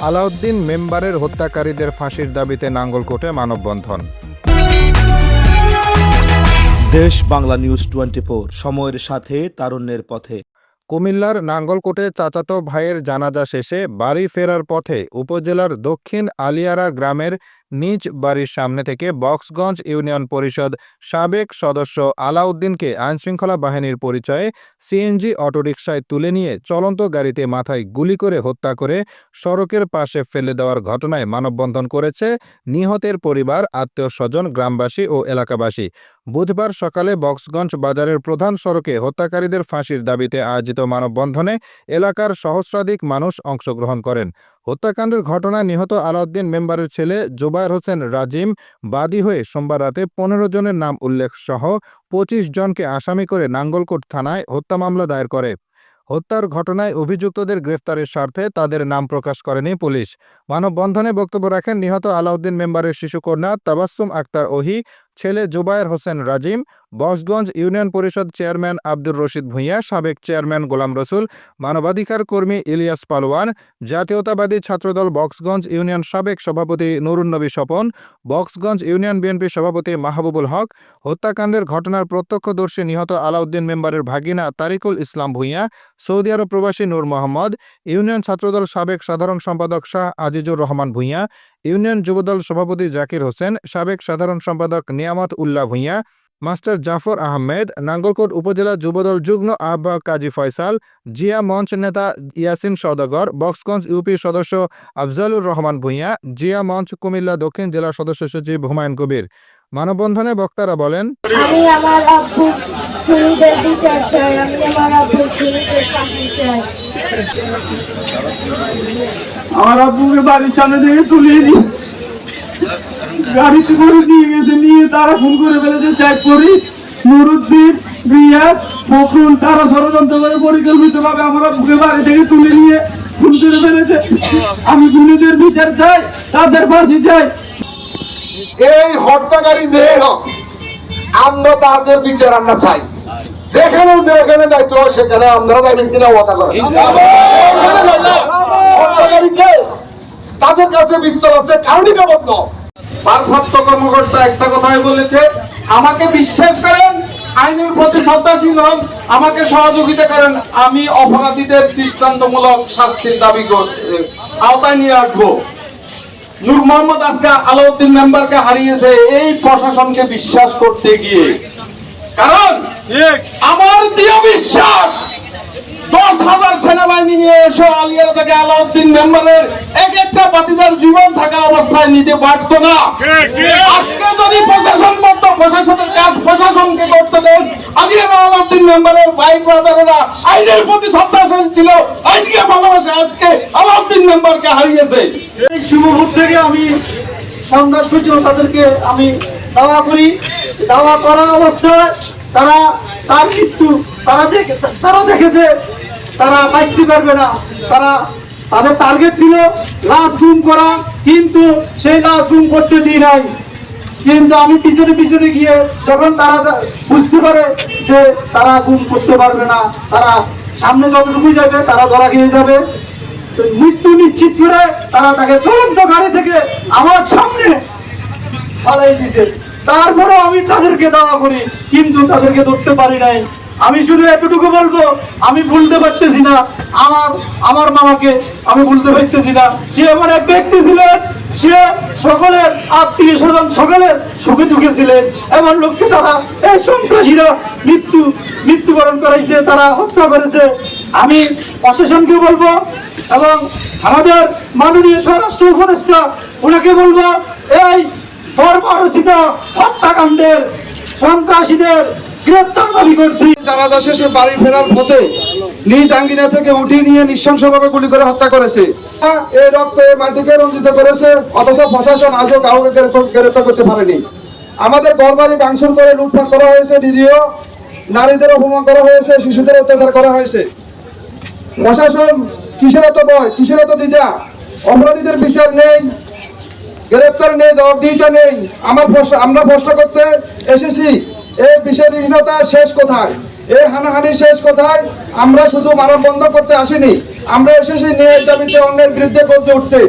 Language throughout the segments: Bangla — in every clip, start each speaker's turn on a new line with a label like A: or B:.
A: আলাউদ্দিন মেম্বারের হত্যাকারীদের ফাঁসির দাবিতে নাঙ্গলকোটে মানববন্ধন।
B: দেশ বাংলা নিউজ টোয়েন্টি সময়ের সাথে, তারুণ্যের পথে।
A: কুমিল্লার নাঙ্গলকোটে চাচাতো ভাইয়ের জানাজা শেষে বাড়ি ফেরার পথে উপজেলার দক্ষিণ আলিয়ারা গ্রামের নিজ বাড়ির সামনে থেকে বক্সগঞ্জ ইউনিয়ন পরিষদ সাবেক সদস্য আলাউদ্দিনকে আইনশৃঙ্খলা বাহিনীর পরিচয়ে সিএনজি অটোরিকশায় তুলে নিয়ে চলন্ত গাড়িতে মাথায় গুলি করে হত্যা করে সড়কের পাশে ফেলে দেওয়ার ঘটনায় মানববন্ধন করেছে নিহতের পরিবার আত্মীয় স্বজন গ্রামবাসী ও এলাকাবাসী। বুধবার সকালে বক্সগঞ্জ বাজারের প্রধান সড়কে হত্যাকারীদের ফাঁসির দাবিতে আয়োজিত মানববন্ধনে এলাকার সহস্রাধিক মানুষ অংশগ্রহণ করেন। হত্যাকাণ্ডের ঘটনায় নিহত আলাউদ্দিন মেম্বারের ছেলে জোবায়ের হোসেন রাজিম বাদী হয়ে সোমবার রাতে পনেরো জনের নাম উল্লেখ সহ পঁচিশ জনকে আসামি করে নাঙ্গলকোট থানায় হত্যা মামলা দায়ের করে। হত্যার ঘটনায় অভিযুক্তদের গ্রেফতারের স্বার্থে তাদের নাম প্রকাশ করেনি পুলিশ। মানববন্ধনে বক্তব্য রাখেন নিহত আলাউদ্দিন মেম্বারের শিশুকন্যা তাবাসসুম আক্তার ওহি ছেলে জুবায়ের হোসেন রাজিম, বসগঞ্জ ইউনিয়ন পরিষদ চেয়ারম্যান আব্দুর রশিদ ভূঁইয়া, সাবেক চেয়ারম্যান গোলাম রসুল, মানবাধিকার কর্মী ইলিয়াস পালোয়ান, জাতীয়তাবাদী ছাত্রদল বক্সগঞ্জ ইউনিয়ন সাবেক সভাপতি নুরুন্নবী স্বপন, বক্সগঞ্জ ইউনিয়ন বিএনপি সভাপতি মাহবুবুল হক, হত্যাকাণ্ডের ঘটনার প্রত্যক্ষদর্শী নিহত আলাউদ্দিন মেম্বারের ভাগিনা তারিকুল ইসলাম ভূঁইয়া, সৌদি আরব প্রবাসী নূর মোহাম্মদ, ইউনিয়ন ছাত্রদল সাবেক সাধারণ সম্পাদক শাহ আজিজুর রহমান ভূঁইয়া ইউনিয়ন যুবদল সভাপতি জাকির হোসেন, সাবেক সাধারণ সম্পাদক নিয়ামত উল্লাহ ভূঁইয়া, মাস্টার জাফর আহমেদ, নাঙ্গলকোট উপজেলা যুবদল যুগ্ম আহ্বায়ক কাজী ফয়সাল, জিয়া মঞ্চ নেতা ইয়াসিন সওদাগর, বক্সগঞ্জ ইউপির সদস্য আফজালুর রহমান ভূঁইয়া, জিয়া মঞ্চ কুমিল্লা দক্ষিণ জেলা সদস্য সচিব হুমায়ুন কবির। মানববন্ধনে বক্তারা বলেন,
C: আমি আমার আমার
D: আব্বুকে বাড়ির সামনে থেকে তুলিয়ে নিয়ে গাড়িতে করে নিয়ে গেছে নিয়ে তারা ফোন করে ফেলেছে শেখ করি নুরুদ্দিন রিয়াদ ফখরুল তারা ষড়যন্ত্র করে পরিকল্পিত ভাবে আমার আব্বুকে বাড়ি থেকে তুলে নিয়ে ফোন করে ফেলেছে। আমি খুনিদের বিচার চাই তাদের ফাঁসি চাই।
E: এই হত্যাকারী যে হোক আমরা তাদের বিচার আমরা চাই। যেখানে যেখানে দায়িত্ব সেখানে আমরা যাইবেন কিনা করেন হত্যাকারীকে তাদের কাছে বিস্তর আছে কারণই কাবদ্ধ ভারপ্রাপ্ত কর্মকর্তা একটা কথাই বলেছে আমাকে বিশ্বাস করেন আইনের প্রতি শ্রদ্ধাশীল হন আমাকে সহযোগিতা করেন আমি অপরাধীদের দৃষ্টান্তমূলক শাস্তির দাবি আওতায় নিয়ে আসব। নূর মোহাম্মদ আজকে আলাউদ্দিন মেম্বারকে হারিয়েছে এই প্রশাসনকে বিশ্বাস করতে গিয়ে। কারণ আমার দৃঢ় বিশ্বাস দশ হাজার সেনাবাহিনী নিয়ে এসে আলিয়ার থেকে আলাউদ্দিন মেম্বারের এক একটা বাতিদার জীবন থাকা অবস্থায় নিতে পারত না। আজকে যদি প্রশাসন বদ্ধ, প্রশাসনের কাজ প্রশাসনকে করতে দেন, আলিয়া আলাউদ্দিন মেম্বারের ভাই ব্রাদারেরা আইনের প্রতি শ্রদ্ধাশীল ছিল, আইনকে ভালোবাসে, আজকে আলাউদ্দিন মেম্বারকে হারিয়েছে।
D: এই শুভভূত থেকে আমি সংঘর্ষ পর্যন্ত তাদেরকে আমি দাওয়া করি। দাওয়া করা অবস্থায় তারা তার মৃত্যু, তারা দেখে তারা দেখেছে তারা বাঁচতে পারবে না। তারা তাদের টার্গেট ছিল লাশ গুম করা, কিন্তু সেই লাশ গুম করতে দিই নাই। কিন্তু আমি পিছনে পিছনে গিয়ে যখন তারা বুঝতে পারে যে তারা গুম করতে পারবে না, তারা সামনে যতটুকু যাবে, তারা ধরা খেয়ে যাবে। মৃত্যু নিশ্চিত করে তারা তাকে চলন্ত গাড়ি থেকে আমার সামনে ফালাই দিছে তারপরে আমি তাদেরকে দাওয়া করি, কিন্তু তাদেরকে ধরতে পারি নাই। আমি শুধু এতটুকু বলব, আমি ভুলতে পারতেছি না। আমার আমার মামাকে আমি ভুলতে পারতেছি না। সে আমার এক ব্যক্তি ছিলেন, সে সকলের আত্মীয় স্বজন সকলের সুখে দুঃখে ছিলেন। এমন লোককে তারা, এই সন্ত্রাসীরা মৃত্যু, মৃত্যুবরণ করাইছে, তারা হত্যা করেছে। আমি প্রশাসনকে বলব এবং আমাদের মাননীয় স্বরাষ্ট্র উপদেষ্টা, ওনাকে বলব, এই বর্বরচিত হত্যাকাণ্ডের সন্ত্রাসীদের গ্রেপ্তার দাবি করছি।
E: জানাজা শেষে বাড়ি ফেরার পথে নিজ আঙ্গিনা থেকে উঠিয়ে নিয়ে নৃশংসভাবে গুলি করে হত্যা করেছে। এই রক্ত এই মাটিকে রঞ্জিত করেছে অথচ প্রশাসন আজও কাউকে গ্রেফতার- গ্রেফতার করতে পারেনি। আমাদের ঘরবাড়ি ভাঙচুর করে লুটপাট করা হয়েছে নিরীহ নারীদের অপমান করা হয়েছে শিশুদের অত্যাচার করা হয়েছে। প্রশাসন কিসের এত ভয় কিসের এত দ্বিধা? অপরাধীদের বিচার নেই গ্রেপ্তার নেই জবাবদিহিতা নেই। আমার আমরা প্রশ্ন করতে এসেছি এই বিচারহীনতা শেষ কোথায়? এই হানাহানি শেষ কোথায়? আমরা শুধু মানব বন্ধ করতে আসিনি। আমরা এসেছি ন্যায়ের দাবিতে অন্যের বিরুদ্ধে গর্জে উঠতে।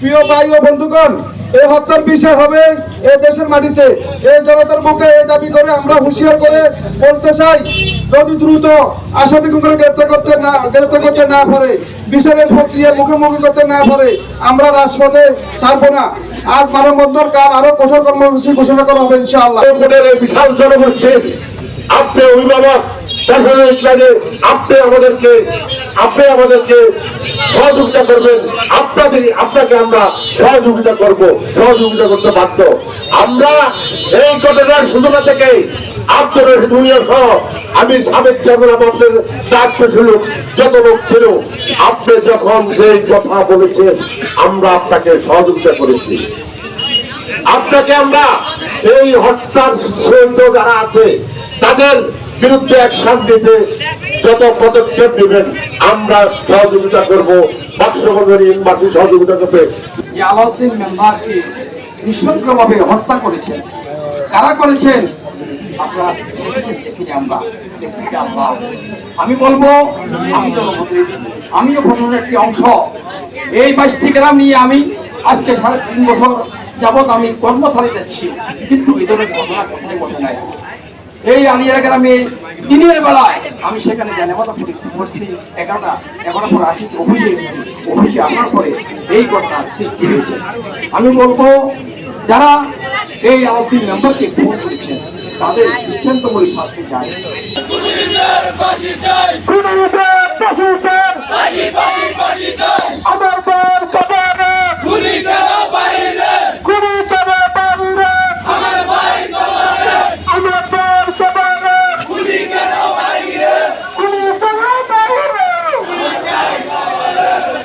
E: প্রিয় ভাই ও বন্ধুগণ এই হত্যার বিচার হবে এই দেশের মাটিতে। এই জনতার মুখে এই দাবি করে আমরা হুঁশিয়ার করে বলতে চাই, যদি দ্রুত আসামিগুলো গ্রেপ্তার করতে না, গ্রেপ্তার করতে না পারে, বিচারের প্রক্রিয়া মুখোমুখি করতে না পারে, আমরা রাজপথে ছাড়বো না। আজ মানববন্ধন কাল আরও কঠোর কর্মসূচি ঘোষণা করা হবে ইনশাআল্লাহ।
F: আপনি অভিভাবক আপনি আমাদেরকে আপনি আমাদেরকে সহযোগিতা করবেন। আপনাদের, আপনাকে আমরা সহযোগিতা করব, সহযোগিতা করতে বাধ্য। আমরা এই ঘটনার সূচনা থেকে আব্দুর রশিদ ভুইয়া সহ আমি সাবেক চেয়ারম্যান আমাদের দায়িত্ব ছিল, যত লোক ছিল, আপনি যখন যে কথা বলেছেন, আমরা আপনাকে সহযোগিতা করেছি। আপনাকে আমরা এই হত্যার সৈন্য যারা আছে, তাদের বিরুদ্ধে অ্যাকশন দিতে যত পদক্ষেপ নেবেন, আমরা সহযোগিতা করব। বাক্সবন্ধনী ইউনিভার্সিটি সহযোগিতা করবে।
G: আলাউদ্দিন মেম্বারকে নিঃশঙ্কভাবে হত্যা করেছেন? কারা করেছেন? আমরা আমরা আমি বলব, আমি আমিও একটি অংশ। এই বাইশটি গ্রাম নিয়ে আমি আজকে সাড়ে তিন বছর যাবৎ আমি কর্মচারী যাচ্ছি, কিন্তু এই ধরনের ঘটনা কোথায় ঘটে নাই। এই আলিয়া গ্রামে দিনের বেলায় আমি সেখানে জানাবাদা করছি এগারোটা এগারোটা পরে আসিছি অফিসে অফিসে আসার পরে এই ঘটনা সৃষ্টি হয়েছে। আমি বলব, যারা এই আলাউদ্দিন মেম্বারকে ফোন করেছেন তাদের দৃষ্টান্তমূলক শাস্তি চাই।
E: আমার পর কবারে গুলি কেন বাইরে গুলি কেন বাইরে আমার ভাই কবারে আমার পর কবারে গুলি কেন বাইরে গুলি কেন বাইরে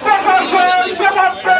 E: প্রকাশের জবাবে